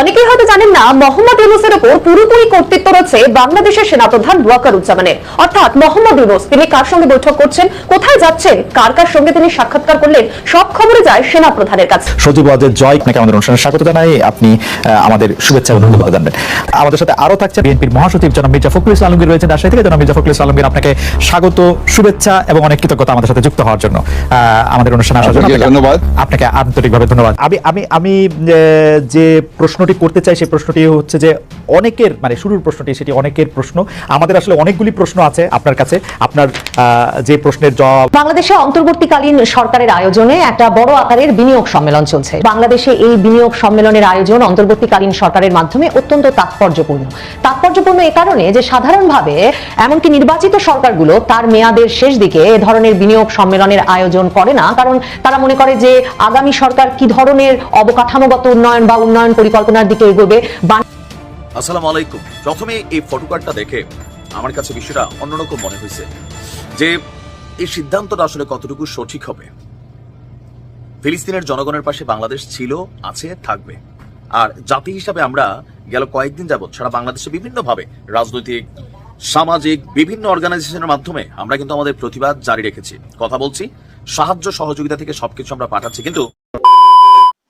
অনেকেই হয়তো জানেন না মোহাম্মদ ইউনুসের উপর পুরোপুরি কর্তৃত্ব রয়েছে বাংলাদেশের সেনাপ্রধান ওয়াকারুজ্জামানের। অর্থাৎ মোহাম্মদ ইউনুস তিনি কার সঙ্গে বৈঠক করছেন কোথায় যাচ্ছেন কার কার সঙ্গে তিনি সাক্ষাৎকার করলেন সব খবরে যায় সেনাপ্রধানের কাছে। সজীব ওয়াজের জয় আপনাকে আমাদের অনুষ্ঠানে স্বাগত জানাই। আপনি আমাদের শুভেচ্ছা এবং ধন্যবাদ জানবেন। আমাদের সাথে আরও থাকছে বিএনপির মহাসচিব জনাব মির্জা ফখরুল ইসলাম আলমগীর রয়েছেন রাজশাহী থেকে। জনাব মির্জা ফখরুল ইসলাম আলমগীর আপনাকে স্বাগত শুভেচ্ছা এবং অনেক কৃতজ্ঞতা আমাদের সাথে যুক্ত হওয়ার জন্য। আহ, আমাদের অনুষ্ঠানে আসার জন্য ধন্যবাদ। আপনাকে আন্তরিকভাবে ধন্যবাদ। আমি আমি আমি আহ, যে প্রশ্নটি করতে চাই, সেই প্রশ্নটি হচ্ছে যে অনেকের মানে শুরুর প্রশ্নটি, সেটি অনেকের প্রশ্ন। আমাদের আসলে অনেকগুলি প্রশ্ন আছে আপনার কাছে। আপনার যে প্রশ্নের জবাব বাংলাদেশে অন্তর্বর্তীকালীন সরকারের আয়োজনে একটা বড় আকারের বিনিয়োগ সম্মেলন চলছে। বাংলাদেশে এই বিনিয়োগ সম্মেলনের আয়োজন অন্তর্বর্তীকালীন সরকারের মাধ্যমে অত্যন্ত তাৎপর্যপূর্ণ। তাৎপর্যপূর্ণ এ কারণে যে সাধারণভাবে এমনকি নির্বাচিত সরকারগুলো তার মেয়াদের শেষ দিকে এ ধরনের বিনিয়োগ সম্মেলনের আয়োজন করে না। কারণ তারা মনে করে যে আগামী সরকার কি ধরনের অবকাঠামোগত উন্নয়ন বা উন্নয়ন পরিকল্পনার দিকে এগোবে। আসসালামু আলাইকুম। প্রথমে এই ফটোকার্ডটা দেখে আমার কাছে বিষয়টা অন্যরকম মনে হয়েছে যে এই সিদ্ধান্তটা আসলে কতটুকু সঠিক হবে। ফিলিস্তিনের জনগণের পাশে বাংলাদেশ ছিল, আছে, থাকবে। আর জাতি হিসাবে আমরা গেল কয়েকদিন যাবৎ সারা বাংলাদেশে বিভিন্নভাবে রাজনৈতিক, সামাজিক, বিভিন্ন অর্গানাইজেশনের মাধ্যমে আমরা কিন্তু আমাদের প্রতিবাদ জারি রেখেছি। কথা বলছি, সাহায্য সহযোগিতা থেকে সবকিছু আমরা পাঠাচ্ছি, কিন্তু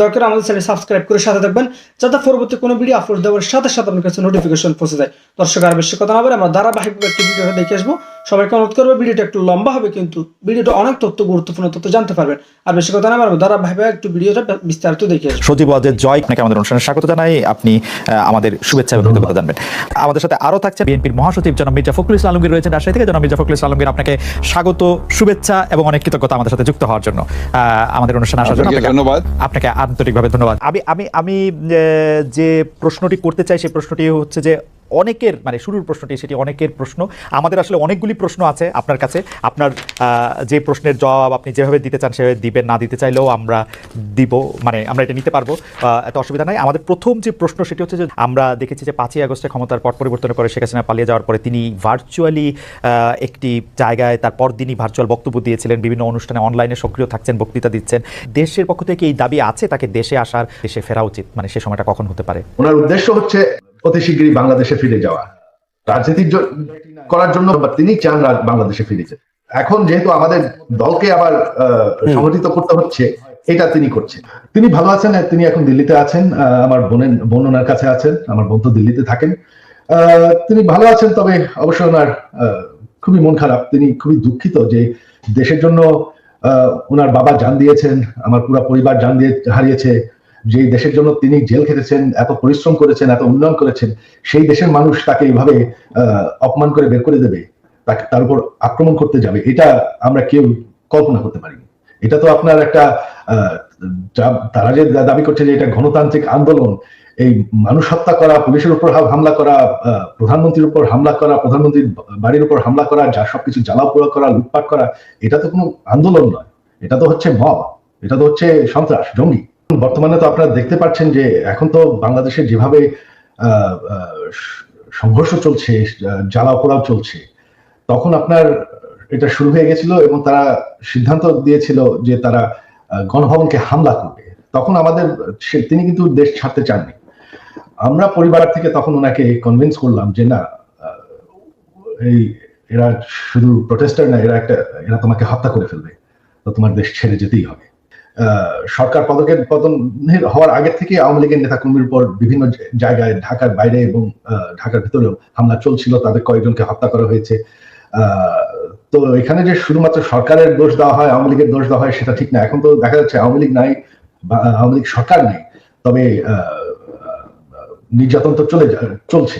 দরকার আমাদের চ্যানেল সাবস্ক্রাইব করে সাথে থাকবেন, যাতে পরবর্তী কোনো ভিডিও আপলোড দেওয়ার সাথে সাথে আপনার কাছে নোটিফিকেশন পৌঁছে যায়। দর্শক, আর বেশি কথা না বলে আমরা ধারাবাহিকভাবে একটি ভিডিওটা দেখে আসব। সবাইকে অনুরোধ করব ভিডিওটা একটু লম্বা হবে কিন্তু ভিডিওটা অনেক তথ্য গুরুত্বপূর্ণ তথ্য জানতে পারবেন। আর বেশি কথা না বলে আমরা ধারাবাহিকভাবে একটু ভিডিওটা বিস্তারিত দেখে সজীব ওয়াজের জয় আপনাকে আমাদের অনুষ্ঠানে স্বাগত জানাই। আপনি আমাদের শুভেচ্ছা এবং ধন্যবাদ জানবেন। আমাদের সাথে আরও থাকছে বিএনপির মহাসচিব জনাব মির্জা ফখরুল ইসলাম আলমগীর রয়েছেন। রাজশাহী থেকে জনাব মির্জা ফখরুল ইসলাম আলমগীর আপনাকে স্বাগত শুভেচ্ছা এবং অনেক কৃতজ্ঞতা আমাদের সাথে যুক্ত হওয়ার জন্য আহ, আমাদের অনুষ্ঠানে আসার জন্য। ধন্যবাদ। আপনাকে আন্তরিকভাবে ধন্যবাদ। আমি আমি আমি আহ, যে প্রশ্নটি করতে চাই সেই প্রশ্নটি হচ্ছে যে অনেকের মানে শুরুর প্রশ্নটি সেটি অনেকের প্রশ্ন। আমাদের আসলে অনেকগুলি প্রশ্ন আছে আপনার কাছে। আপনার যে প্রশ্নের জবাব আপনি যেভাবে দিতে চান সেভাবে দিবেন, না দিতে চাইলেও আমরা দিব মানে আমরা এটা নিতে পারব এত অসুবিধা নাই। আমাদের প্রথম যে প্রশ্ন সেটি হচ্ছে যে আমরা দেখেছি যে পাঁচই আগস্টে ক্ষমতার পট পরিবর্তনের পরে শেখ হাসিনা পালিয়ে যাওয়ার পরে তিনি ভার্চুয়ালি একটি জায়গায় তার পরদিনই ভার্চুয়াল বক্তব্য দিয়েছিলেন, বিভিন্ন অনুষ্ঠানে অনলাইনে সক্রিয় থাকছেন, বক্তৃতা দিচ্ছেন। দেশের পক্ষ থেকে এই দাবি আছে, তাকে দেশে আসার, দেশে ফেরা উচিত মানে সে সময়টা কখন হতে পারে? ওনার উদ্দেশ্য হচ্ছে অতি শীঘ্রই বাংলাদেশে ফিরে যাওয়া। রাজনীতির করার জন্য তিনি চান বাংলাদেশে ফিরে যেতে। এখন যেহেতু আমাদের দলকে আবার সংগঠিত করতে হচ্ছে এটা তিনি করছেন। তিনি ভালো আছেন তিনি এখন দিল্লিতে আছেন আমার বোনের বোন ওনার কাছে আছেন আমার বোন তো দিল্লিতে থাকেন। আহ, তিনি ভালো আছেন তবে অবশ্য ওনার আহ, খুবই মন খারাপ। তিনি খুবই দুঃখিত যে দেশের জন্য আহ, ওনার বাবা জান দিয়েছেন আমার পুরো পরিবার জান দিয়ে হারিয়েছে। যে দেশের জন্য তিনি জেল খেটেছেন, এত পরিশ্রম করেছেন, এত উন্নয়ন করেছেন, সেই দেশের মানুষ তাকে এইভাবে অপমান করে বের করে দেবে, তাকে, তার উপর আক্রমণ করতে যাবে, এটা আমরা কেউ কল্পনা করতে পারিনি। এটা তো আপনার একটা তারা যে দাবি করছে যে এটা গণতান্ত্রিক আন্দোলন, এই মানুষ হত্যা করা, পুলিশের উপর হামলা করা প্রধানমন্ত্রীর উপর হামলা করা, প্রধানমন্ত্রীর বাড়ির উপর হামলা করা, যা সবকিছু জ্বালাপোড়া করা, লুটপাট করা, এটা তো কোনো আন্দোলন নয়, এটা তো হচ্ছে মব, এটা তো হচ্ছে সন্ত্রাস, জঙ্গি। বর্তমানে তো আপনারা দেখতে পাচ্ছেন যে এখন তো বাংলাদেশে যেভাবে সংঘর্ষ চলছে, জ্বালা পোড়াও চলছে, তখন আপনার এটা শুরু হয়ে গেছিল এবং তারা সিদ্ধান্ত দিয়েছিল যে তারা গণভবনকে হামলা করবে। তখন আমাদের তিনি কিন্তু দেশ ছাড়তে চাননি। আমরা পরিবার থেকে তখন ওনাকে কনভিন্স করলাম যে না এই এরা শুধু প্রোটেস্টার না, এরা একটা, এরা তোমাকে হত্যা করে ফেলবে। তো তোমার দেশ ছেড়ে যেতেই হবে। সরকার পদকের পতন হওয়ার আগে থেকে আওয়ামী লীগের নেতা কর্মীর উপর বিভিন্ন জায়গায় ঢাকার বাইরে এবং ঢাকার ভিতরেও হামলা চলছিল, তাদের কয়েকজনকে হত্যা করা হয়েছে। তো এখানে যে শুধুমাত্র সরকারের দোষ দেওয়া হয়, আওয়ামী লীগের দোষ দেওয়া হয়, সেটা ঠিক না। এখন তো দেখা যাচ্ছে আওয়ামী লীগ নাই আওয়ামী লীগ সরকার নেই। তবে নির্যাতন তো চলে চলছে।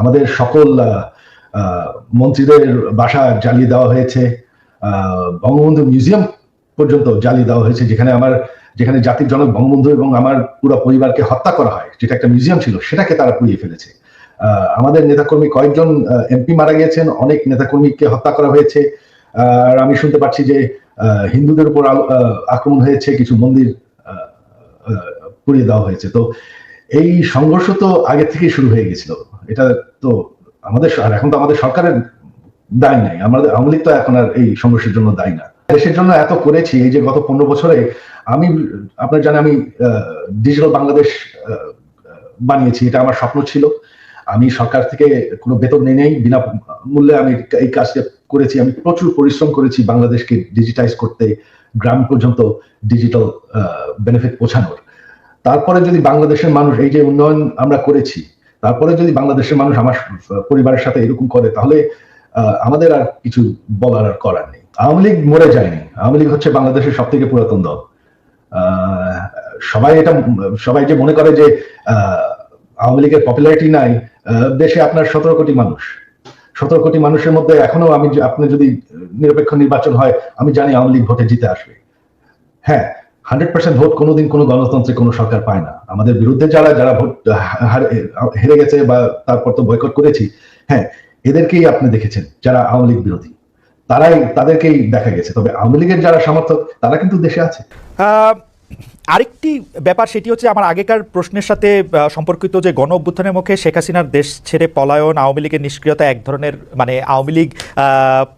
আমাদের সকল মন্ত্রীদের বাসা জ্বালিয়ে দেওয়া হয়েছে। বঙ্গবন্ধু মিউজিয়াম পর্যন্ত জ্বালিয়ে দেওয়া হয়েছে, যেখানে আমার, যেখানে জাতির জনক বঙ্গবন্ধু এবং আমার পুরো পরিবারকে হত্যা করা হয়, যেটা একটা মিউজিয়াম ছিল, সেটাকে তারা পুড়িয়ে ফেলেছে। আমাদের নেতাকর্মী কয়েকজন এমপি মারা গিয়েছেন, অনেক নেতাকর্মীকে হত্যা করা হয়েছে। আর আমি শুনতে পাচ্ছি যে হিন্দুদের উপর আক্রমণ হয়েছে, কিছু মন্দির পুড়িয়ে দেওয়া হয়েছে। তো এই সংঘর্ষ তো আগে থেকেই শুরু হয়ে গেছিল এটা তো আমাদের, আর এখন তো আমাদের সরকারের দায় নাই। আমাদের আওয়ামী লীগ তো এখন আর এই সংঘর্ষের জন্য দায়ী না। দেশের জন্য এত করেছি যে গত পনেরো বছরে আমি, আপনার জানেন আমি ডিজিটাল বাংলাদেশ বানিয়েছি। এটা আমার স্বপ্ন ছিল। আমি সরকার থেকে কোনো বেতন নেই নেই, বিনা মূল্যে আমি এই কাজটা করেছি। আমি প্রচুর পরিশ্রম করেছি বাংলাদেশকে ডিজিটাইজ করতে, গ্রাম পর্যন্ত ডিজিটাল বেনিফিট পৌঁছানোর। তারপরে যদি বাংলাদেশের মানুষ এই যে উন্নয়ন আমরা করেছি, তারপরে যদি বাংলাদেশের মানুষ আমার পরিবারের সাথে এরকম করে, তাহলে আমাদের আর কিছু বলার আর করার নেই। আওয়ামী লীগ মরে যায়নি। আওয়ামী লীগ হচ্ছে বাংলাদেশের সব থেকে পুরাতন দল। সবাই এটা, সবাই যে মনে করে যে আওয়ামী লীগের পপুলারিটি নাই দেশে আপনার সতেরো কোটি মানুষ। সতেরো কোটি মানুষের মধ্যে এখনও আমি আপনি যদি নিরপেক্ষ নির্বাচন হয়, আমি জানি আওয়ামী লীগ ভোটে জিতে আসবে। হ্যাঁ হান্ড্রেড পার্সেন্ট ভোট কোনোদিন কোনো গণতন্ত্রে কোনো সরকার পায় না। আমাদের বিরুদ্ধে যারা যারা ভোট হেরে গেছে বা তারপর তো বয়কট করেছি হ্যাঁ এদেরকেই আপনি দেখেছেন যারা আওয়ামী লীগ বিরোধী। তারাই তাদেরকেই দেখা গেছে। তবে আওয়ামী লীগের যারা সমর্থক, তারা কিন্তু দেশে আছে। আরেকটি ব্যাপার সেটি হচ্ছে আমার আগেকার প্রশ্নের সাথে সম্পর্কিত যে গণ অভ্যুত্থানের মুখে শেখ হাসিনার দেশ ছেড়ে পলায়ন, আওয়ামী লীগের নিষ্ক্রিয়তা এক ধরনের মানে আওয়ামী লীগ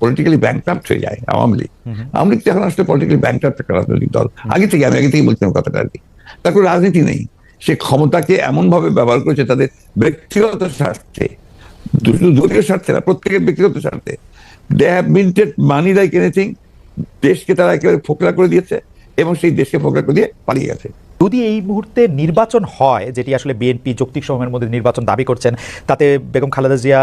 পলিটিক্যালি ব্যাংক্রাফ্ট হয়ে যায় আওয়ামী লীগ। আওয়ামী লীগ তো এখন আসলে পলিটিক্যালি ব্যাংক্রাফ্ট একটা রাজনৈতিক দল। আগে থেকে আমি আগে থেকে বলছিলাম কথাটা আর কি। তার কোনো রাজনীতি নেই। সে ক্ষমতাকে এমন ভাবে ব্যবহার করেছে তাদের ব্যক্তিগত স্বার্থে। শুধু দলীয় স্বার্থে না প্রত্যেকের ব্যক্তিগত স্বার্থে। They have minted money like anything দেশকে তারা একেবারে ফোকলা করে দিয়েছে এবং সেই দেশকে ফোকলা করে দিয়ে পালিয়ে গেছে। যদি এই মুহূর্তে নির্বাচন হয় যেটি আসলে বিএনপি যৌক্তিক সময়ের মধ্যে নির্বাচন দাবি করছেন তাতে বেগম খালেদা জিয়া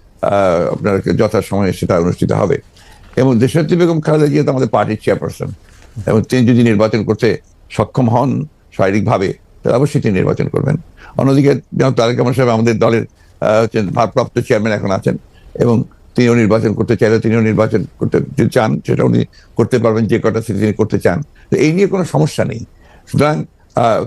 আপনার যথাসময়ে সেটা অনুষ্ঠিত হবে। এবং দেশনেত্রী বেগম খালেদা জিয়া তো আমাদের পার্টির চেয়ারপারসন এবং তিনি যদি নির্বাচন করতে সক্ষম হন শারীরিকভাবে, তাহলে অবশ্যই তিনি নির্বাচন করবেন। অন্যদিকে যেমন তারেক রহমান সাহেব আমাদের দলের ভারপ্রাপ্ত চেয়ারম্যান এখন আছেন। এবং তিনিও নির্বাচন করতে চাইলে তিনিও নির্বাচন করতে চান, সেটা উনি করতে পারবেন, যে কটা সিটি তিনি করতে চান। তো এই নিয়ে কোনো সমস্যা নেই। সুতরাং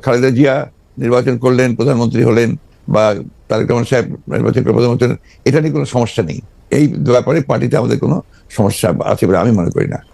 খালেদা জিয়া নির্বাচন করলেন, প্রধানমন্ত্রী হলেন বা তারেক রহমান সাহেব নির্বাচন করে প্রধানমন্ত্রী এটা নিয়ে কোনো সমস্যা নেই। এই ব্যাপারে পার্টিতে আমাদের কোনো সমস্যা আছে বলে আমি মনে করি না।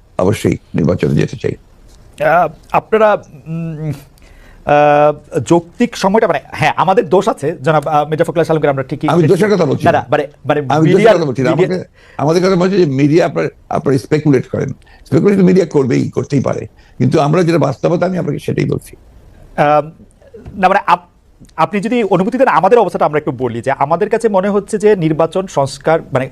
অবশ্যই নির্বাচনে যেতে চাই। আপনারা যৌক্তিক সময়টা মানে হ্যাঁ আমাদের দোষ আছে জনাব মির্জা ফখরুল সালামকে আমরা ঠিকই আমি দোষের কথা বলছি। না মানে মানে আমি দোষের কথা বলছি আমাকে আমাদের কথা বলছে যে মিডিয়া আপনার আপনার স্পেকুলেট করেন। স্পেকুলেট মিডিয়া করবেই করতেই পারে। কিন্তু আমরা যেটা বাস্তবতা আমি আপনাকে সেটাই বলছি। না মানে আপনি যদি অনুমতি দেন আমাদের অবস্থাটা আমরা একটু বলি যে আমাদের কাছে মনে হচ্ছে যে নির্বাচন সংস্কার মানে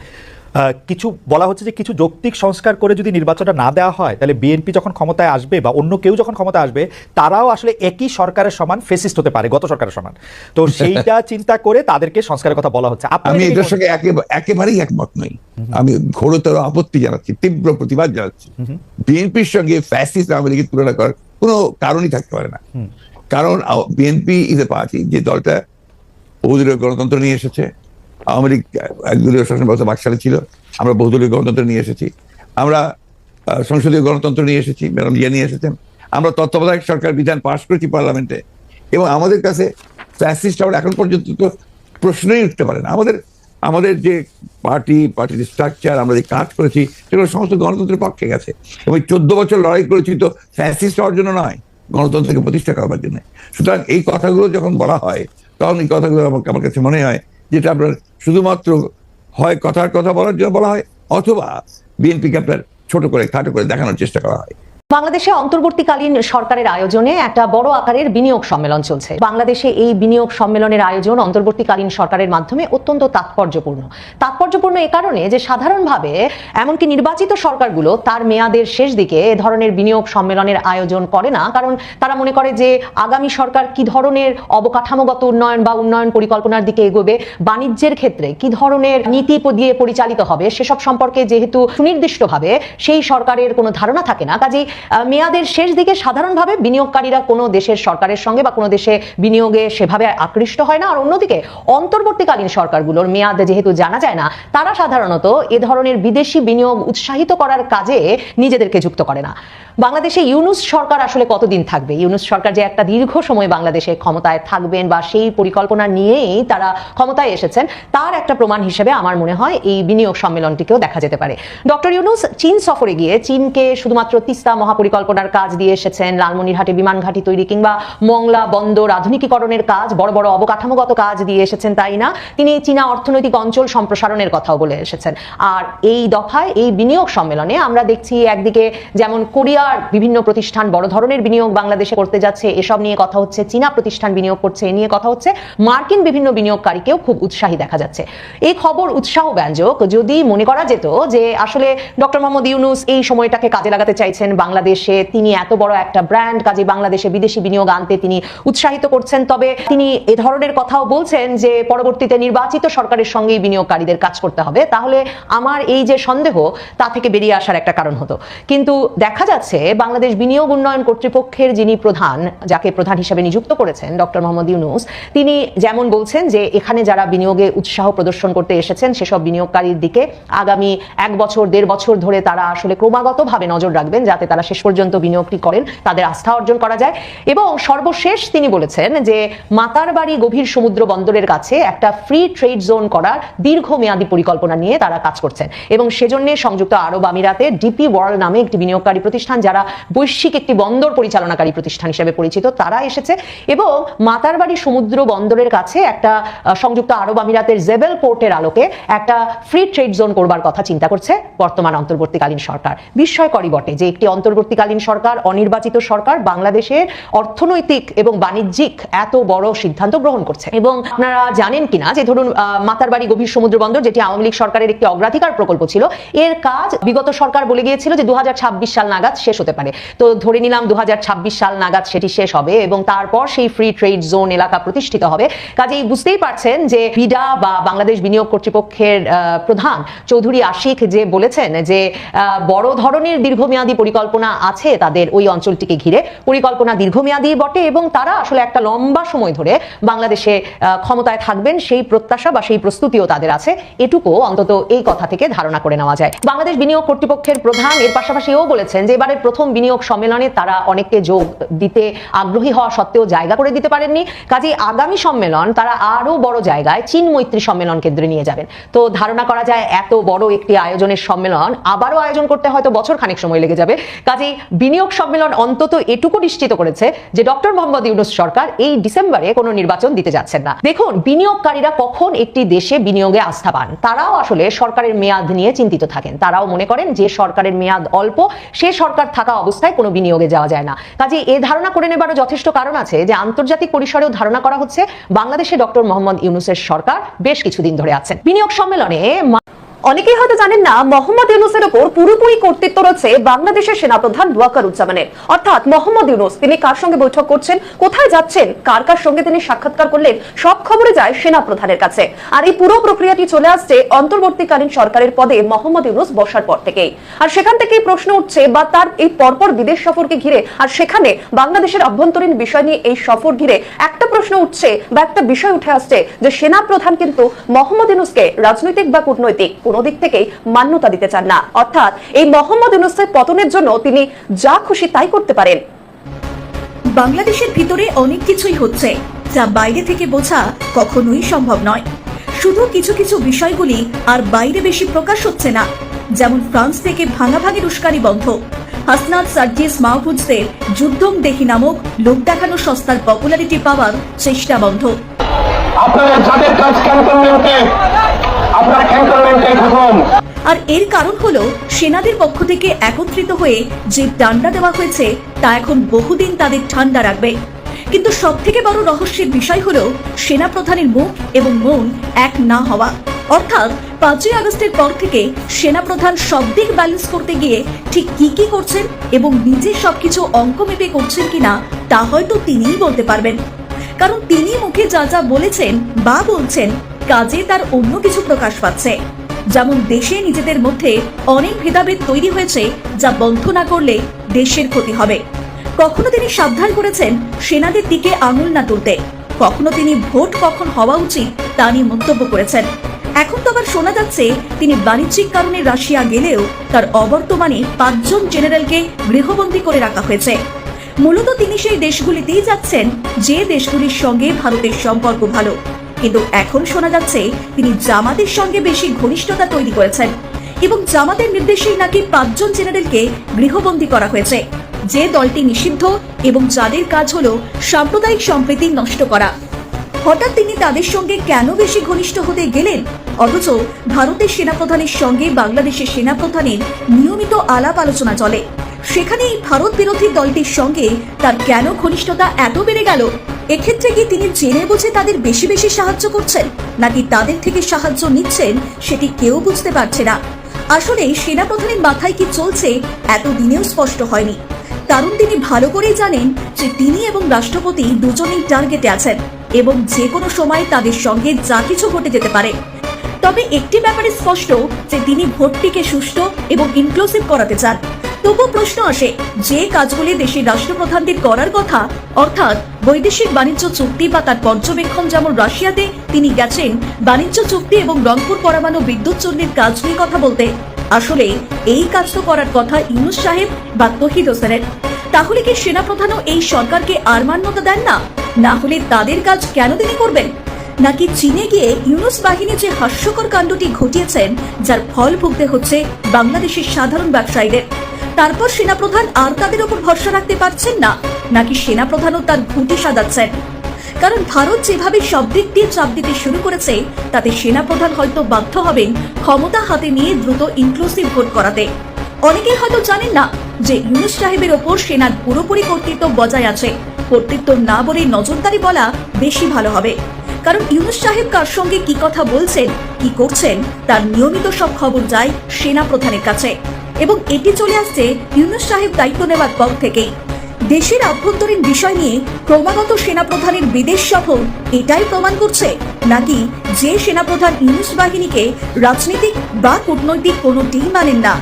কিছু বলা হচ্ছে যে কিছু যৌক্তিক সংস্কার করে যদি নির্বাচনটা না দেওয়া হয় তাহলে বিএনপি যখন ক্ষমতায় আসবে বা অন্য কেউ যখন ক্ষমতায় আসবে তারাও আসলে একই সরকারের সমান ফেসিস্ট হতে পারে গত সরকারের সমান। তো সেইটা চিন্তা করে তাদেরকে সংস্কারের কথা বলা হচ্ছে। আমি এটার সঙ্গে একেবারেই একমত নই। আমি ঘোরতর আপত্তি জানাচ্ছি তীব্র প্রতিবাদ জানাচ্ছি। বিএনপির সঙ্গে ফ্যাসিস্ট আওয়ামী লীগের তুলনা করার কোনো কারণই থাকতে পারে না। কারণ বিএনপি ইজ এ পার্টি যে দলটা বহুদলীয় গণতন্ত্র নিয়ে এসেছে আওয়ামী লীগ একদলীয় শাসন ব্যবস্থা বাকশালে ছিল, আমরা বহুদলীয় গণতন্ত্র নিয়ে এসেছি। আমরা সংসদীয় গণতন্ত্র নিয়ে এসেছি, ম্যাডাম জিয়া নিয়ে এসেছেন। আমরা তত্ত্বাবধায়ক সরকার বিধান পাশ করেছি পার্লামেন্টে। এবং আমাদের কাছে ফ্যাসিস্ট আবার এখন পর্যন্ত তো প্রশ্নই উঠতে পারে না। আমাদের আমাদের যে পার্টি, পার্টির স্ট্রাকচার আমরা যে কাজ করেছি, সেগুলো সমস্ত গণতন্ত্রের পক্ষে গেছে। এবং চোদ্দ বছর লড়াই করেছি তো ফ্যাসিস্ট হওয়ার জন্য নয়, গণতন্ত্রকে প্রতিষ্ঠা করবার জন্য। সুতরাং এই কথাগুলো যখন বলা হয়, তখন এই কথাগুলো আমাকে, আমার কাছে মনে হয় যেটা আপনার শুধুমাত্র হয় কথার কথা বলার জন্য বলা হয়, অথবা বিএনপিকে আপনার ছোট করে খাটো করে দেখানোর চেষ্টা করা হয়। বাংলাদেশে অন্তর্বর্তীকালীন সরকারের আয়োজনে একটা বড় আকারের বিনিয়োগ সম্মেলন চলছে। বাংলাদেশে এই বিনিয়োগ সম্মেলনের আয়োজন অন্তর্বর্তীকালীন সরকারের মাধ্যমে অত্যন্ত তাৎপর্যপূর্ণ। তাৎপর্যপূর্ণ এ কারণে যে সাধারণভাবে এমনকি নির্বাচিত সরকারগুলো তার মেয়াদের শেষ দিকে এ ধরনের বিনিয়োগ সম্মেলনের আয়োজন করে না। কারণ তারা মনে করে যে আগামী সরকার কি ধরনের অবকাঠামোগত উন্নয়ন বা উন্নয়ন পরিকল্পনার দিকে এগোবে, বাণিজ্যের ক্ষেত্রে কি ধরনের নীতি দিয়ে পরিচালিত হবে, সেসব সম্পর্কে যেহেতু সুনির্দিষ্টভাবে সেই সরকারের কোনো ধারণা থাকে না। কাজেই মেয়াদের শেষ দিকে সাধারণভাবে বিনিয়োগকারীরা কোনো দেশের সরকারের সঙ্গে বা কোনো দেশে বিনিয়োগে সেভাবে আকৃষ্ট হয় না। আর অন্যদিকে, অন্তর্বর্তীকালীন সরকারগুলোর মেয়াদ যেহেতু জানা যায় না, তারা সাধারণত এ ধরনের বিদেশি বিনিয়োগ উৎসাহিত করার কাজে নিজেদেরকে যুক্ত করে না। বাংলাদেশে ইউনুস সরকার আসলে কতদিন থাকবে? ইউনুস সরকার যে একটা দীর্ঘ সময় বাংলাদেশে ক্ষমতায় থাকবেন বা সেই পরিকল্পনা নিয়েই তারা ক্ষমতায় এসেছেন, তার একটা প্রমাণ হিসেবে আমার মনে হয় এই বিনিয়োগ সম্মেলনটিকেও দেখা যেতে পারে। ডক্টর ইউনুস চীন সফরে গিয়ে চীনকে শুধুমাত্র তিস্তা মহাপরিকল্পনার কাজ দিয়ে এসেছেন লালমনিরহাটে বিমান ঘাঁটি তৈরি কিংবা মংলা বন্দর আধুনিকীকরণের কাজ, বড় বড় অবকাঠামোগত কাজ দিয়ে এসেছেন তাই না? তিনি চীনা অর্থনৈতিক অঞ্চল সম্প্রসারণের কথাও বলে এসেছেন। আর এই দফায়, এই বিনিয়োগ সম্মেলনে আমরা দেখছি একদিকে যেমন কোরিয়ার বিভিন্ন প্রতিষ্ঠান বড় ধরনের বিনিয়োগ বাংলাদেশে করতে যাচ্ছে, এসব নিয়ে কথা হচ্ছে, চীনা প্রতিষ্ঠান বিনিয়োগ করছে, এ নিয়ে কথা হচ্ছে। মার্কিন বিভিন্ন বিনিয়োগকারীকেও খুব উৎসাহী দেখা যাচ্ছে। এই খবর উৎসাহ ব্যঞ্জক, যদি মনে করা যেত যে আসলে ডক্টর মোহাম্মদ ইউনুস এই সময়টাকে কাজে লাগাতে চাইছেন বাংলাদেশে তিনি এত বড় একটা ব্র্যান্ড কাজে বাংলাদেশে বিদেশি বিনিয়োগ আনতে তিনি উৎসাহিত করছেন। তবে তিনি এ ধরনের কথাও বলছেন যে, পরবর্তীতে নির্বাচিত সরকারের সঙ্গেই বিনিয়োগকারীদের কাজ করতে হবে। তাহলে আমার এই যে সন্দেহ, তা থেকে বেরিয়ে আসার একটা কারণ হতো। কিন্তু দেখা যাচ্ছে, বাংলাদেশ বিনিয়োগ উন্নয়ন কর্তৃপক্ষের যিনি প্রধান, যাকে প্রধান হিসেবে নিযুক্ত করেছেন, ডক্টর মোহাম্মদ ইউনুস, তিনি যেমন বলছেন যে, এখানে যারা বিনিয়োগে উৎসাহ প্রদর্শন করতে এসেছেন, সেসব বিনিয়োগকারীর দিকে আগামী এক বছর, দেড় বছর ধরে তারা আসলে ক্রমাগতভাবে নজর রাখবেন, যাতে তারা শেষ পর্যন্ত বিনিয়োগটি করেন, তাদের আস্থা অর্জন করা যায়। এবং সর্বশেষ তিনি বলেছেন যে, মাতারবাড়ি গভীর সমুদ্র বন্দরের কাছে একটা ফ্রি ট্রেড জোন করার দীর্ঘমেয়াদী পরিকল্পনা নিয়ে তারা কাজ করছেন। এবং সেজন্য সংযুক্ত আরব আমিরাতে ডিপি ওয়ার্ল্ড নামে একটি বিনিয়োগকারী প্রতিষ্ঠান, যারা বৈশ্বিক একটি বন্দর পরিচালনাকারী প্রতিষ্ঠান হিসেবে পরিচিত, তারা এসেছে। এবং মাতার বাড়ি সমুদ্র বন্দরের কাছে একটা সংযুক্ত আরব আমিরাতের জেবেল পোর্টের আলোকে একটা ফ্রি ট্রেড জোন করবার কথা চিন্তা করছে বর্তমান অন্তর্বর্তীকালীন সরকার। বিস্ময়করই বটে যে, একটি অন্তর্বর্তীকালীন সরকার অনির্বাচিত সরকার বাংলাদেশের অর্থনৈতিক এবং বাণিজ্যিক এত বড় সিদ্ধান্ত গ্রহণ করছে। এবং আপনারা জানেন কিনা যে ধরুন আহ, মাতারবাড়ি গভীর সমুদ্র বন্দর যেটি আওয়ামী লীগ সরকারের একটি অগ্রাধিকার প্রকল্প ছিল এর কাজ বিগত সরকার বলে গিয়েছিল যে দু সাল নাগাদ শেষ হতে পারে। তো ধরে নিলাম দু হাজার ছাব্বিশ সাল নাগাদ সেটি শেষ হবে এবং তারপর সেই ফ্রি ট্রেড জোন এলাকা প্রতিষ্ঠিত হবে। কাজেই বুঝতেই পারছেন যে বিডা বা বাংলাদেশ বিনিয়োগ কর্তৃপক্ষের প্রধান চৌধুরী আশিক যে বলেছেন যে বড় ধরনের দীর্ঘমেয়াদী পরিকল্পনা পরিকল্পনা আছে তাদের ওই অঞ্চলটিকে ঘিরে। পরিকল্পনা দীর্ঘমেয়াদী বটে এবং তারা আসলে একটা লম্বা সময় ধরে বাংলাদেশে ক্ষমতায় থাকবেন, সেই প্রত্যাশা বা সেই প্রস্তুতিও তাদের আছে। এটুকু অন্তত এই কথা থেকে ধারণা করে নেওয়া যায়। বাংলাদেশ বিনিয়োগ কর্তৃপক্ষের প্রধান এর পাশাপাশি ও বলেছেন যে, এবারের প্রথম বিনিয়োগ সম্মেলনে তারা অনেককে যোগ দিতে আগ্রহী হওয়া সত্ত্বেও জায়গা করে দিতে পারেননি। কাজেই আগামী সম্মেলন তারা আরও বড় জায়গায় চীন মৈত্রী সম্মেলন কেন্দ্রে নিয়ে যাবেন। তো ধারণা করা যায়, এত বড় একটি আয়োজনের সম্মেলন আবারও আয়োজন করতে হয়তো বছর খানিক সময় লেগে যাবে। কাজেই বিনিয়োগ সম্মেলন অন্তত এটুকু নিশ্চিত করেছে যে ডক্টর মোহাম্মদ ইউনুস সরকার এই ডিসেম্বরে কোনো নির্বাচন দিতে যাচ্ছেন না। দেখুন, বিনিয়োগকারীরা কখন একটি দেশে বিনিয়োগে আস্থা পান? তারাও আসলে সরকারের মেয়াদ নিয়ে চিন্তিত থাকেন। তারাও মনে করেন যে সরকারের মেয়াদ অল্প, সে সরকার থাকা অবস্থায় কোনো বিনিয়োগে যাওয়া যায় না। কাজে এ ধারণা করে নেবারও যথেষ্ট কারণ আছে যে আন্তর্জাতিক পরিসরেও ধারণা করা হচ্ছে বাংলাদেশে ডক্টর মোহাম্মদ ইউনুসের সরকার বেশ কিছুদিন ধরে আছেন। বিনিয়োগ সম্মেলনে অনেকেই হয়তো জানেন না, মোহাম্মদ ইউনুসের উপর পুরোপুরি কর্তৃত্ব রয়েছে বাংলাদেশের সেনাপ্রধান ওয়াকারুজ্জামানের। অর্থাৎ মোহাম্মদ ইউনুস, তিনি কার সঙ্গে বৈঠক করছেন, কোথায় যাচ্ছেন, কার কার সঙ্গে তিনি সাক্ষাৎকার করলেন, সব খবরে যায় সেনাপ্রধানের কাছে। আর এই পুরো প্রক্রিয়াটি চলে আসছে অন্তর্বর্তীকালীন সরকারের পদে মোহাম্মদ ইউনুস বসার পর থেকেই। আর সেখান থেকেই প্রশ্ন উঠছে, বা তার এই পরপর বিদেশ সফরকে ঘিরে, আর সেখানে বাংলাদেশের অভ্যন্তরীণ বিষয় নিয়ে এই সফর ঘিরে একটা প্রশ্ন উঠছে, বা একটা বিষয় উঠে আসছে যে সেনাপ্রধান কিন্তু মোহাম্মদ ইউনুসকে রাজনৈতিক বা কূটনৈতিক কোনো দিক থেকেই মান্যতা দিতে চান না। অর্থাৎ এই মোহাম্মদ ইউনুসের পতনের জন্য তিনি যা খুশি তাই করতে পারেন। বাংলাদেশের ভিতরে অনেক কিছুই হচ্ছে যা বাইরে থেকে বোঝা কখনোই সম্ভব নয়। শুধু কিছু কিছু বিষয়গুলি আর বাইরে বেশি প্রকাশ হচ্ছে না যেমন ফ্রান্স থেকে ভাঙাভাঙির উস্কানি বন্ধ হাসনাত সার্জিস মাহফুজদের যুদ্ধম দেখি নামক লোক দেখানো সস্তার পপুলারিটি পাওয়ার চেষ্টা বন্ধ। আপনারা যাদের কাজ ক্যান্টনমেন্টে আর এর কারণ হলো, সেনাদের পক্ষ থেকে একত্রিত হয়ে যে ডান্ডা দেওয়া হয়েছে, তা এখন বহুদিন তাদের ঠান্ডা রাখবে। কিন্তু সব থেকে বড় রহস্যের বিষয় হলো, সেনাপ্রধানের মুখ এবং মন এক না হওয়া। অর্থাৎ, পাঁচই আগস্টের পর থেকে সেনাপ্রধান সব দিক ব্যালেন্স করতে গিয়ে ঠিক কি কি করছেন এবং নিজে সবকিছু অঙ্ক মেপে করছেন কিনা, তা হয়তো তিনিই বলতে পারবেন। কারণ তিনি মুখে যা যা বলেছেন বা বলছেন কাজে তার অন্য কিছু প্রকাশ পাচ্ছে। যেমন দেশে নিজেদের মধ্যে অনেক ভেদাভেদ তৈরি হয়েছে যা বন্ধ না করলে দেশের ক্ষতি হবে। কখনো তিনি সাবধান করেছেন সেনাদের দিকে আঙুল না তুলতে। কখনো তিনি ভোট কখন হওয়া উচিত তা নিয়ে মন্তব্য করেছেন। এখন তো আবার শোনা যাচ্ছে তিনি বাণিজ্যিক কারণে রাশিয়া গেলেও তার অবর্তমানে পাঁচজন জেনারেলকে গৃহবন্দী করে রাখা হয়েছে। মূলত তিনি সেই দেশগুলিতেই যাচ্ছেন যে দেশগুলির সঙ্গে ভারতের সম্পর্ক ভালো। কিন্তু এখন শোনা যাচ্ছে তিনি জামাতের সঙ্গে বেশি ঘনিষ্ঠতা তৈরি করেছেন এবং জামাতের নির্দেশেই নাকি পাঁচজন জেনারেলকে গৃহবন্দী করা হয়েছে। যে দলটি নিষিদ্ধ এবং যাদের কাজ হল সাম্প্রদায়িক সম্প্রীতি নষ্ট করা। হঠাৎ তিনি তাদের সঙ্গে কেন বেশি ঘনিষ্ঠ হতে গেলেন? অথচ ভারতের সেনাপ্রধানের সঙ্গে বাংলাদেশের সেনাপ্রধানের নিয়মিত আলাপ আলোচনা চলে। সেখানে এই ভারত বিরোধী দলটির সঙ্গে তার কেন ঘনিষ্ঠতা এত বেড়ে গেল? এক্ষেত্রে কি তিনি জেনে বুঝে তাদের বেশি বেশি সাহায্য করছেন? নাকি তাদের থেকে সাহায্য নিচ্ছেন সেটি কেউ বুঝতে পারছে না? আসলে সেনাপ্রধানের মাথায় কি চলছে এতদিনেও স্পষ্ট হয়নি। কারণ তিনি ভালো করেই জানেন যে তিনি এবং রাষ্ট্রপতি দুজনেই টার্গেটে আছেন এবং যে কোনো সময় তাদের সঙ্গে যা কিছু ঘটে যেতে পারে। তবে একটি ব্যাপারে স্পষ্ট যে তিনি ভোটটিকে সুষ্ঠু এবং ইনক্লুসিভ করাতে চান। তবু প্রশ্ন আসে, যে কাজগুলি দেশের রাষ্ট্রপ্রধানদের করার কথা, অর্থাৎ বৈদেশিক বাণিজ্য চুক্তি বা তার পর্যবেক্ষণ যেমন রাশিয়াতে, তিনি গেছেন বাণিজ্য চুক্তি এবং রংপুর পরমাণু বিদ্যুৎ চুল্লির কাজ নিয়ে কথা বলতে। আসলে, এই কাজ তো করার কথা ইউনুস সাহেব বা তহিদ হোসেনের। তাহলে কি সেনাপ্রধানও এই সরকারকে আর মান্যতা দেন না? না হলে তাদের কাজ কেন তিনি করবেন? নাকি চীনে গিয়ে ইউনুস বাহিনী যে হাস্যকর কাণ্ডটি ঘটিয়েছেন, যার ফল ভুগতে হচ্ছে বাংলাদেশের সাধারণ ব্যবসায়ীদের? তারপর সেনাপ্রধান আর তাদের উপর ভরসা রাখতে পারছেন না। নাকি সেনাপ্রধানও তার ঘুঁটি সাজাচ্ছেন? কারণ ভারত যেভাবে সব দিক দিয়ে চাপ দিতে শুরু করেছে, তাতে সেনাপ্রধান হয়তো বাধ্য হবেন ক্ষমতা হাতে নিয়ে দ্রুত ইনক্লুসিভ ভোট করাতে। অনেকেই হয়তো জানেন না যে ইউনুস সাহেবের ওপর সেনার পুরোপুরি কর্তৃত্ব বজায় আছে। কর্তৃত্ব না বলে নজরদারি বলা বেশি ভালো হবে। কারণ ইউনুস সাহেব কার সঙ্গে কি কথা বলছেন, কি করছেন, তার নিয়মিত সব খবর যায় সেনা প্রধানের কাছে। এবং এটি চলে আসছে ইউনুস সাহেব দায়িত্ব নেওয়ার পর থেকেই। দেশের আভ্যন্তরীণ বিষয় নিয়ে ক্রমাগত সেনাপ্রধানের বিদেশ সফর এটাই প্রমাণ করছে, নাকি যে সেনাপ্রধান ইউনুস বাহিনীকে রাজনৈতিক বা কূটনৈতিক কোনো মানেন না।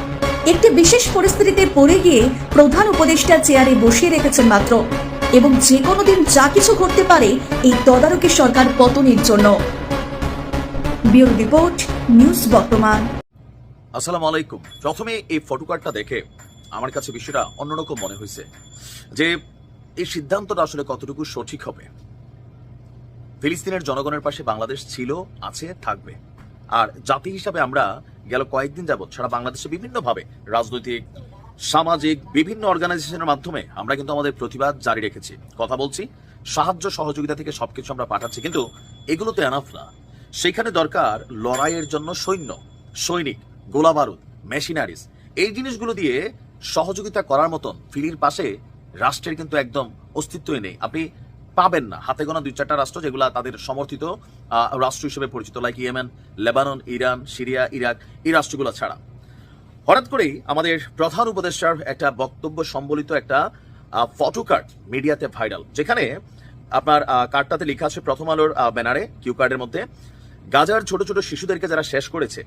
একটি বিশেষ পরিস্থিতিতে পড়ে গিয়ে প্রধান উপদেষ্টা চেয়ারে বসিয়ে রেখেছেন মাত্র। এবং যে কোনো দিন যা কিছু ঘটতে পারে, এই তদারকি সরকার পতনের জন্য। ব্যুরো রিপোর্ট, নিউজ বর্তমান। আসসালামু আলাইকুম। প্রথমে এই ফটোকার্ডটা দেখে আমার কাছে বিষয়টা অন্যরকম মনে হয়েছে যে এই সিদ্ধান্তটা আসলে কতটুকু সঠিক হবে। ফিলিস্তিনের জনগণের পাশে বাংলাদেশ ছিল, আছে, থাকবে। আর জাতি হিসাবে আমরা গেল কয়েকদিন যাবৎ সারা বাংলাদেশে বিভিন্নভাবে রাজনৈতিক, সামাজিক, বিভিন্ন অর্গানাইজেশনের মাধ্যমে আমরা কিন্তু আমাদের প্রতিবাদ জারি রেখেছি। কথা বলছি, সাহায্য সহযোগিতা থেকে সবকিছু আমরা পাঠাচ্ছি, কিন্তু এগুলো তো এনাফ না। সেখানে দরকার লড়াইয়ের জন্য সৈন্য, সৈনিক গোলা বারুদ মেশিনারিজ, এই জিনিসগুলো দিয়ে সহযোগিতা করার মতন ফিলির পাশে রাষ্ট্রের কিন্তু একদম অস্তিত্বই নেই। আপনি পাবেন না। হাতে গোনা দুই চারটা রাষ্ট্র যেগুলো তাদের সমর্থিত রাষ্ট্র হিসেবে পরিচিত like Yemen, Lebanon, Iran, Syria, Iraq, এই রাষ্ট্রগুলো ছাড়া। হঠাৎ করেই আমাদের প্রধান উপদেষ্টার একটা বক্তব্য সম্বলিত একটা ফটো কার্ড মিডিয়াতে ভাইরাল যেখানে আপনার কার্ডটাতে লেখা আছে প্রথম আলোর ব্যানারে কিউ কার্ডের মধ্যে, গাজার ছোট ছোট শিশুদেরকে যারা শেষ করেছে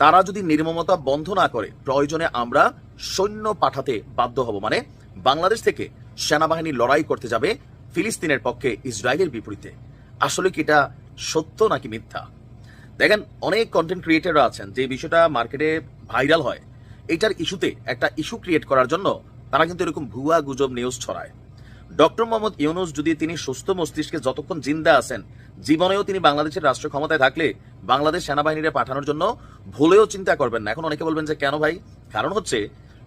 তারা যদি নির্মমতা বন্ধ না করে, প্রয়োজনে আমরা সৈন্য পাঠাতে বাধ্য হব। মানে বাংলাদেশ থেকে সেনাবাহিনী লড়াই করতে যাবে ফিলিস্তিনের পক্ষে ইসরায়েলের বিপরীতে। আসলে কি এটা সত্য নাকি মিথ্যা? দেখেন, অনেক কন্টেন্ট ক্রিয়েটাররা আছেন যে বিষয়টা মার্কেটে ভাইরাল হয়। এটার ইস্যুতে একটা ইস্যু ক্রিয়েট করার জন্য তারা কিন্তু এরকম ভুয়া গুজব নিউজ ছড়ায়। ডক্টর মোহাম্মদ ইউনুস যদি তিনি সুস্থ মস্তিষ্কে যতক্ষণ জিন্দা আছেন জীবনেও তিনি বাংলাদেশের রাষ্ট্র ক্ষমতায় থাকলে বাংলাদেশ সেনাবাহিনীরে পাঠানোর জন্য ভুলেও চিন্তা করবেন না। এখন অনেকে বলবেন যে, কেন ভাই? কারণ হচ্ছে,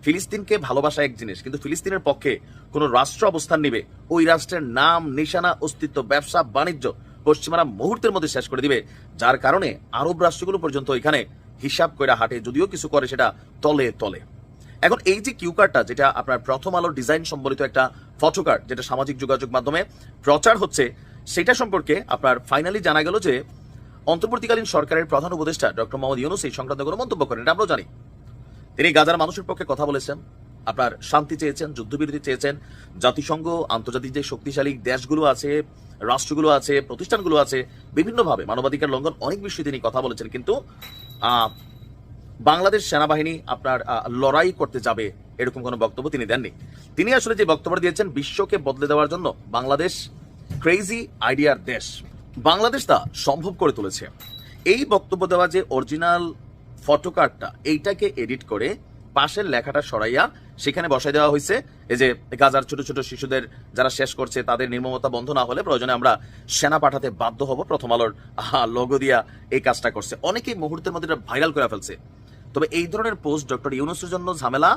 ফিলিস্তিনকে ভালোবাসা এক জিনিস, কিন্তু ফিলিস্তিনের পক্ষে কোন রাষ্ট্র অবস্থান নিবে, ওই রাষ্ট্রের নাম, নিশানা, অস্তিত্ব, ব্যবসা, বাণিজ্য পশ্চিমারা মুহূর্তের মধ্যে শেষ করে দিবে। যার কারণে আরব রাষ্ট্রগুলো পর্যন্ত এখানে হিসাব করে হাটে, যদিও কিছু করে সেটা তলে তলে। এখন এই যে কিউ কার্ডটা, যেটা আপনার প্রথম আলোর ডিজাইন সম্বলিত একটা ফটো কার্ড, যেটা সামাজিক যোগাযোগ মাধ্যমে প্রচার হচ্ছে সেটা সম্পর্কে আপনার ফাইনালি জানা গেল যে অন্তর্বর্তীকালীন সরকারের প্রধান উপদেষ্টা ডক্টর মোহাম্মদ ইউনুস এই সংক্রান্ত কোনো মন্তব্য করেন আমরাও জানি। তিনি গাজার মানুষের পক্ষে কথা বলেছেন, আপনার শান্তি চেয়েছেন, যুদ্ধবিরতি চেয়েছেন, জাতিসংঘ, আন্তর্জাতিক যে শক্তিশালী দেশগুলো আছে, রাষ্ট্রগুলো আছে, প্রতিষ্ঠানগুলো আছে, বিভিন্নভাবে মানবাধিকার লঙ্ঘন অনেক বিষয়ে তিনি কথা বলেছেন, কিন্তু বাংলাদেশ সেনাবাহিনী আপনার লড়াই করতে যাবে এরকম কোনো বক্তব্য তিনি দেননি। তিনি আসলে যে বক্তব্য দিয়েছেন, বিশ্বকে বদলে দেওয়ার জন্য বাংলাদেশ ক্রেজি আইডিয়ার দেশ। বাংলাদেশ তা সম্ভব করে তুলেছে। এই বক্তব্য দেওয়া যে অরিজিনাল ফটোকার্ডটা এইটাকে এডিট করে পাশের লেখাটা সরাইয়া সেখানে বসাই দেওয়া হয়েছে। এই যে গাজার ছোট ছোট শিশুদের যারা শেষ করছে, তাদের নির্মমতা বন্ধ না হলে প্রয়োজনে আমরা সেনা পাঠাতে বাধ্য হব। প্রথম আলোর লোগো দিয়া এই কাজটা করছে। অনেকেই মুহূর্তের মধ্যে ভাইরাল করে ফেলছে। তবে এই ধরনের পোস্ট ডক্টর ইউনুসের জন্য ঝামেলা?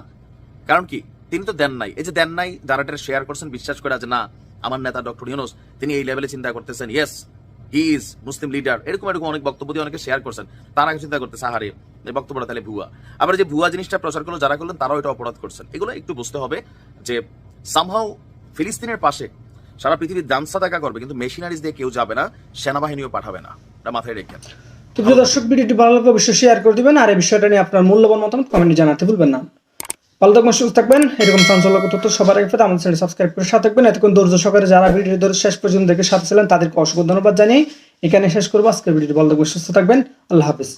কারণ কি? তিনি তো দেন নাই। এই যে দেন নাই যারা শেয়ার করছেন, বিশ্বাস করে যে না আমার নেতা ডক্টর ইউনুস, তিনি এই লেভেলে চিন্তা করতেছেন yes he is Muslim leader এরকম এরকম অনেক বক্তব্য দিয়ে অনেকে শেয়ার করছেন, তারা চিন্তা করতেছে, আহারে, এই বক্তব্যটা তাহলে ভুয়া। আবার যে ভুয়া জিনিসটা প্রচার করল, যারা করলেন, তারাও এটা অপরাধ করছেন। এগুলো একটু বুঝতে হবে যে সামহাও ফিলিস্তিনের পাশে সারা পৃথিবীর দামসা দেখা করবে, কিন্তু মেশিনারিজ দিয়ে কেউ যাবে না, সেনাবাহিনীও পাঠাবে না। এটা মাথায় রেখে তো দর্শক, ভিডিওটি ভালো লাগলে অবশ্যই শেয়ার করে দিবেন, আর এই বিষয়টা নিয়ে আপনার মূল্যবান মতামত কমেন্টে জানাতে ভুলবেন না। ভালো থাকবেন, সুস্থ থাকবেন। এরকম চাঞ্চল্যক তথ্য সবার আগে আমাদের চ্যানেল সাবস্ক্রাইব করে সাথে থাকবেন। এতক্ষণ ধৈর্য সহকারে যারা ভিডিও ধরে শেষ পর্যন্ত দেখে সাথে ছিলেন, তাদেরকে অসংখ্য ধন্যবাদ জানিয়ে এখানে শেষ করব। আজকের ভিডিওটি থাকবেন, সুস্থ থাকবেন। আল্লাহ হাফিজ।